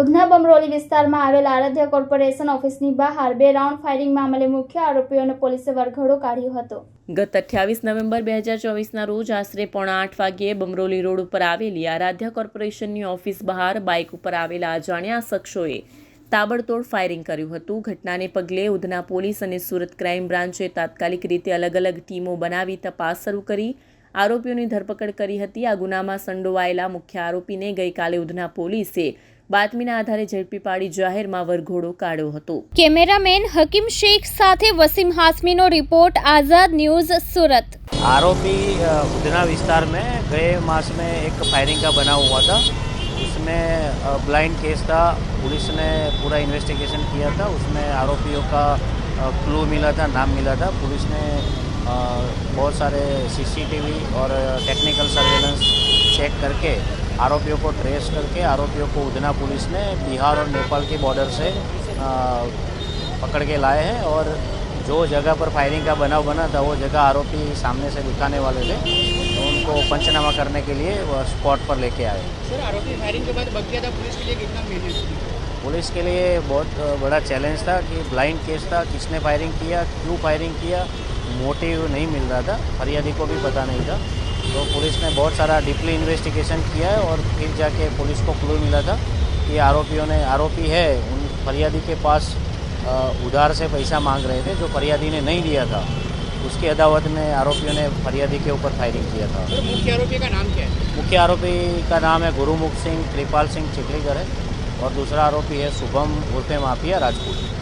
ઉધના બમરોલી વિસ્તારમાં આવેલ આરાધ્ય કોર્પોરેશન ઓફિસની બહાર બે રાઉન્ડ ફાયરિંગ મામલે મુખ્ય આરોપીઓને પોલીસે વરઘોડો કાઢ્યો હતો. ગત અઠ્યાવીસ નવેમ્બર બે હજાર ચોવીસના રોજ આશરે પોણા આઠ વાગ્યે બમરોલી રોડ ઉપર આવેલી આરાધ્યા કોર્પોરેશનની ઓફિસ બહાર બાઇક ઉપર આવેલા અજાણ્યા શખ્સોએ તાબડતોડ ફાયરિંગ કર્યું હતું. ઘટનાને પગલે ઉધના પોલીસ અને સુરત ક્રાઇમ બ્રાન્ચે તાત્કાલિક રીતે અલગ અલગ ટીમો બનાવી તપાસ શરૂ કરી, આરોપીઓની ધરપકડ કરી હતી. આ ગુનામાં સંડોવાયેલા મુખ્ય આરોપીને ગઈકાલે ઉધના પોલીસે બાતમીના આધારે ઝડપી પાડી જાહેરમાં વરઘોડો કાઢ્યો હતો કેમેરામેન હકીમ શેખ સાથે વસીમ હાસમીનો રિપોર્ટ આઝાદ ન્યૂઝ સુરત आरोपी अ, उधना विस्तार में गए मास में एक फायरिंग का बना हुआ था उसमें ब्लाइंड केस था पुलिस ने पूरा इन्वेस्टिगेशन किया था उसमें आरोपियों का क्लू मिला था नाम मिला था पुलिस ने अ, बहुत सारे सीसीटीवी और टेक्निकल सर्वेलेंस चेक करके आरोपियों को ट्रेस करके आरोपियों को उधना पुलिस ने बिहार और नेपाल के बॉर्डर से पकड़ के लाए हैं और जो जगह पर फायरिंग का बनाव बना था वो जगह आरोपी सामने से दिखाने वाले थे। तो उनको पंचनामा करने के लिए वो स्पॉट पर लेके आए। सर आरोपी फायरिंग के बाद बच गया था पुलिस के लिए कितना मेहनत पुलिस के लिए बहुत बड़ा चैलेंज था कि ब्लाइंड केस था किसने फायरिंग किया क्यों फायरिंग किया मोटिव नहीं मिल रहा था फरियादी को भी पता नहीं था। तो पुलिस ने बहुत सारा डीपली इन्वेस्टिगेशन किया है और फिर जाके पुलिस को क्लू मिला था कि आरोपियों ने आरोपी है उन फरियादी के पास उधार से पैसा मांग रहे थे जो फरियादी ने नहीं दिया था। उसकी अदावत में आरोपियों ने फरियादी के ऊपर फायरिंग किया था। सर मुख्य आरोपी का नाम क्या है? मुख्य आरोपी का नाम है गुरुमुख सिंह कृपाल सिंह चिखलीकर है और दूसरा आरोपी है शुभम उर्फे माफिया राजपूत।